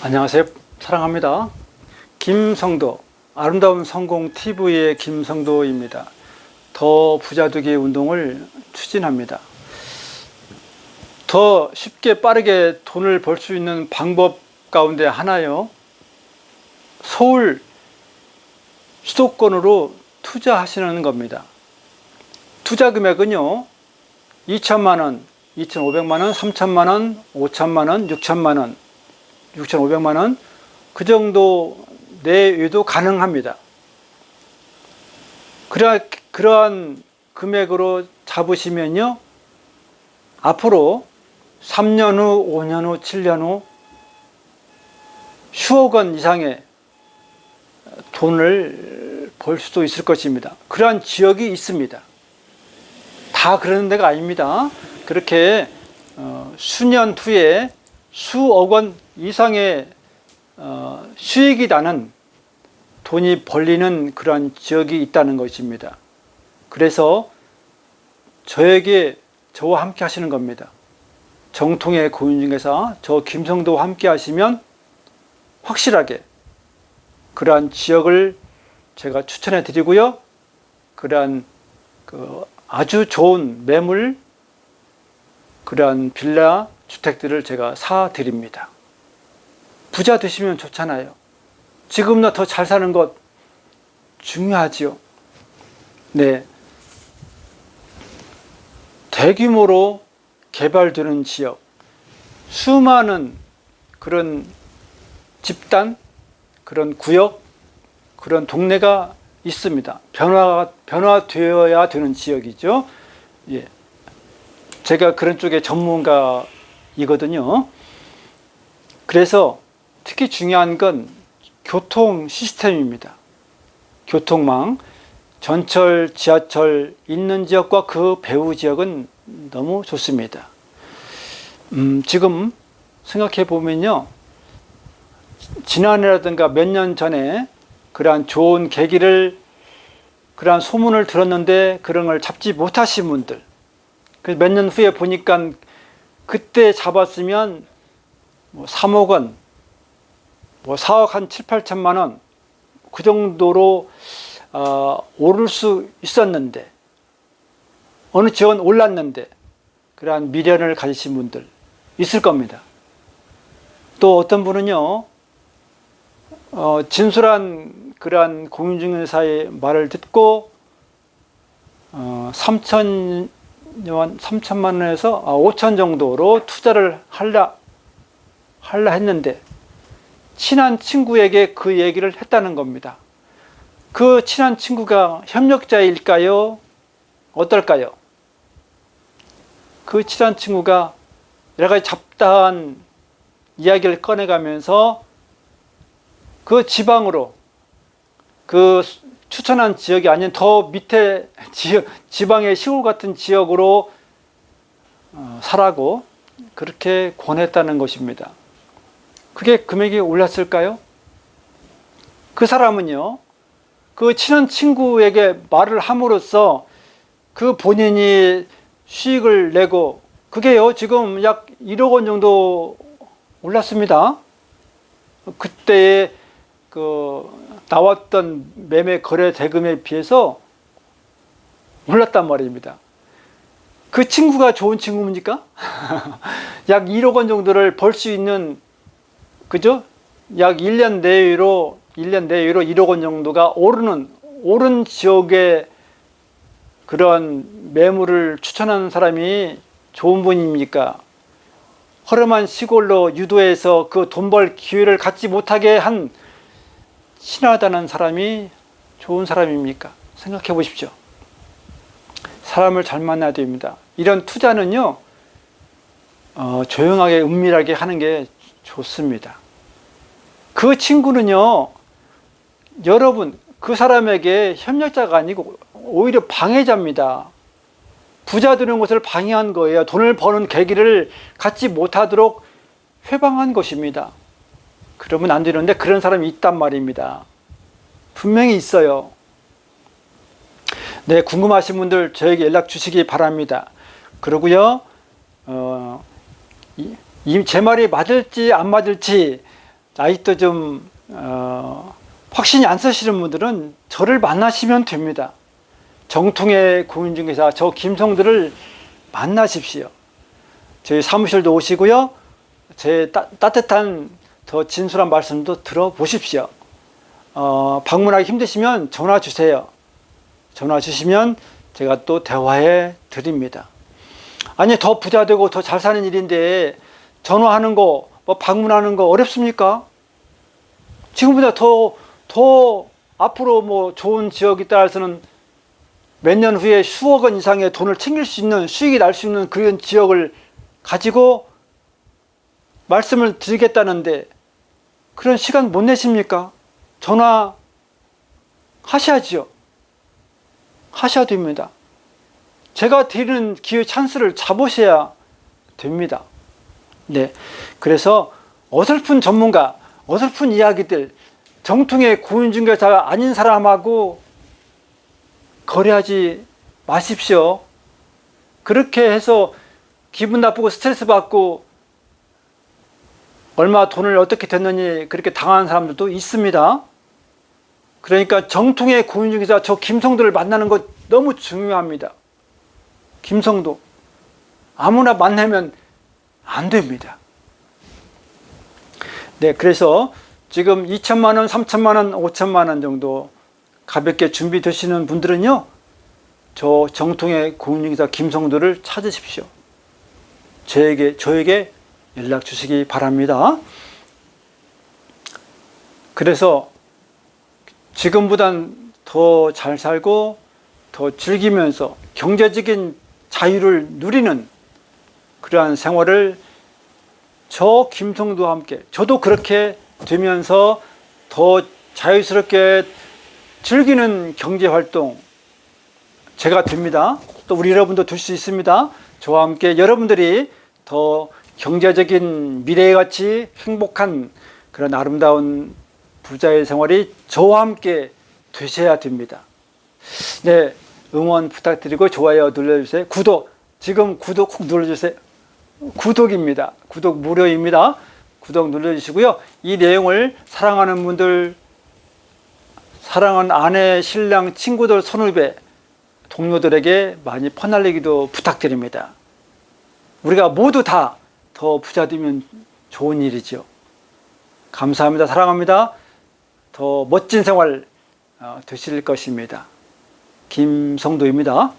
안녕하세요. 사랑합니다. 김성도 아름다운 성공 TV의 김성도입니다. 더 부자되기 운동을 추진합니다. 더 쉽게 빠르게 돈을 벌 수 있는 방법 가운데 하나요. 서울 수도권으로 투자하시는 겁니다. 투자 금액은요. 2천만 원, 2,500만 원, 3천만 원, 5천만 원, 6천만 원, 6,500만 원, 그 정도 내외도 가능합니다. 그러, 그러한 금액으로 잡으시면요, 앞으로 3년 후, 5년 후, 7년 후, 수억 원 이상의 돈을 벌 수도 있을 것입니다. 그러한 지역이 있습니다. 다 그러는 데가 아닙니다. 그렇게 어, 수년 후에 수억 원 이상의 어, 수익이 나는 돈이 벌리는 그러한 지역이 있다는 것입니다. 그래서 저에게 저와 함께 하시는 겁니다. 정통의 고인중개사 저 김성도와 함께 하시면 확실하게 그러한 지역을 제가 추천해 드리고요. 그러한 그 아주 좋은 매물 그러한 빌라 주택들을 제가 사 드립니다. 부자 되시면 좋잖아요. 지금보다 더 잘 사는 것 중요하지요. 네. 대규모로 개발되는 지역, 수많은 그런 집단, 그런 구역, 그런 동네가 있습니다. 변화가 변화되어야 되는 지역이죠. 예. 제가 그런 쪽에 전문가 이거든요. 그래서 특히 중요한 건 교통 시스템입니다. 교통망, 전철, 지하철 있는 지역과 그 배후 지역은 너무 좋습니다. 음, 지금 생각해 보면요. 지난해라든가 몇 년 전에 그러한 좋은 계기를 그러한 소문을 들었는데 그런 걸 잡지 못하신 분들 그몇년 후에 보니까 그때 잡았으면 뭐 3억 원, 뭐 4억 한 7, 8천만 원, 그 정도로 어, 오를 수 있었는데, 어느 지역은 올랐는데, 그러한 미련을 가지신 분들 있을 겁니다. 또 어떤 분은요, 어, 진솔한 그러한 공인중개사의 말을 듣고, 어, 3천 원, 3천만 원에서 아, 5천 정도로 투자를 할라, 할라 했는데, 친한 친구에게 그 얘기를 했다는 겁니다. 그 친한 친구가 협력자일까요? 어떨까요? 그 친한 친구가 여러 가지 잡다한 이야기를 꺼내가면서 그 지방으로 그 추천한 지역이 아닌 더 밑에 지역, 지방의 시골 같은 지역으로 어, 사라고 그렇게 권했다는 것입니다. 그게 금액이 올랐을까요? 그 사람은요, 그 친한 친구에게 말을 함으로써 그 본인이 수익을 내고 그게요, 지금 약 1억 원 정도 올랐습니다. 그때의 그 나왔던 매매 거래 대금에 비해서 올랐단 말입니다. 그 친구가 좋은 친구입니까? 약 1억 원 정도를 벌 수 있는 그죠? 약 1년 내외로 1년 내외로 1억 원 정도가 오르는 오른 지역에 그런 매물을 추천하는 사람이 좋은 분입니까? 허름한 시골로 유도해서 그 돈 벌 기회를 갖지 못하게 한 친하다는 사람이 좋은 사람입니까? 생각해 보십시오. 사람을 잘 만나야 됩니다. 이런 투자는요, 어, 조용하게 은밀하게 하는 게 좋습니다. 그 친구는요, 여러분, 그 사람에게 협력자가 아니고 오히려 방해자입니다. 부자 되는 것을 방해한 거예요. 돈을 버는 계기를 갖지 못하도록 회방한 것입니다. 그러면 안 되는데 그런 사람이 있단 말입니다. 분명히 있어요. 네, 궁금하신 분들 저에게 연락 주시기 바랍니다. 그러고요, 어, 이, 이, 제 말이 맞을지 안 맞을지 아직도 좀 어, 확신이 안 서시는 분들은 저를 만나시면 됩니다. 정통의 공인중개사 저 김성들을 만나십시오. 저희 사무실도 오시고요. 제 따, 따뜻한 더 진솔한 말씀도 들어보십시오. 어, 방문하기 힘드시면 전화 주세요. 전화 주시면 제가 또 대화해 드립니다. 아니 더 부자 되고 더 잘 사는 일인데 전화하는 거, 뭐 방문하는 거 어렵습니까? 지금보다 더, 더 앞으로 뭐 좋은 지역에 따라서는 몇 년 후에 수억 원 이상의 돈을 챙길 수 있는 수익이 날 수 있는 그런 지역을 가지고 말씀을 드리겠다는데 그런 시간 못 내십니까? 전화 하셔야지요. 하셔야 됩니다. 제가 드리는 기회 찬스를 잡으셔야 됩니다. 네. 그래서 어설픈 전문가, 어설픈 이야기들, 정통의 고인중개사가 아닌 사람하고 거래하지 마십시오. 그렇게 해서 기분 나쁘고 스트레스 받고 얼마 돈을 어떻게 됐느니 그렇게 당하는 사람들도 있습니다. 그러니까 정통의 고인중개사 저 김성도를 만나는 것 너무 중요합니다. 김성도 아무나 만나면 안 됩니다. 네, 그래서 지금 2천만 원, 3천만 원, 5천만 원 정도 가볍게 준비되시는 분들은요, 저 정통의 공인중개사 김성도를 찾으십시오. 저에게 저에게 연락 주시기 바랍니다. 그래서 지금보단 더 잘 살고 더 즐기면서 경제적인 자유를 누리는 그러한 생활을 저 김성도와 함께 저도 그렇게 되면서 더 자유스럽게 즐기는 경제 활동 제가 됩니다. 또 우리 여러분도 될 수 있습니다. 저와 함께 여러분들이 더 경제적인 미래의 같이 행복한 그런 아름다운 부자의 생활이 저와 함께 되셔야 됩니다. 네, 응원 부탁드리고 좋아요 눌러주세요. 구독 지금 구독 꼭 눌러주세요. 구독입니다. 구독 무료입니다. 구독 눌러주시고요. 이 내용을 사랑하는 분들, 사랑하는 아내, 신랑, 친구들, 선후배, 동료들에게 많이 퍼날리기도 부탁드립니다. 우리가 모두 다 더 부자 되면 좋은 일이죠. 감사합니다. 사랑합니다. 더 멋진 생활 어, 되실 것입니다. 김성도입니다.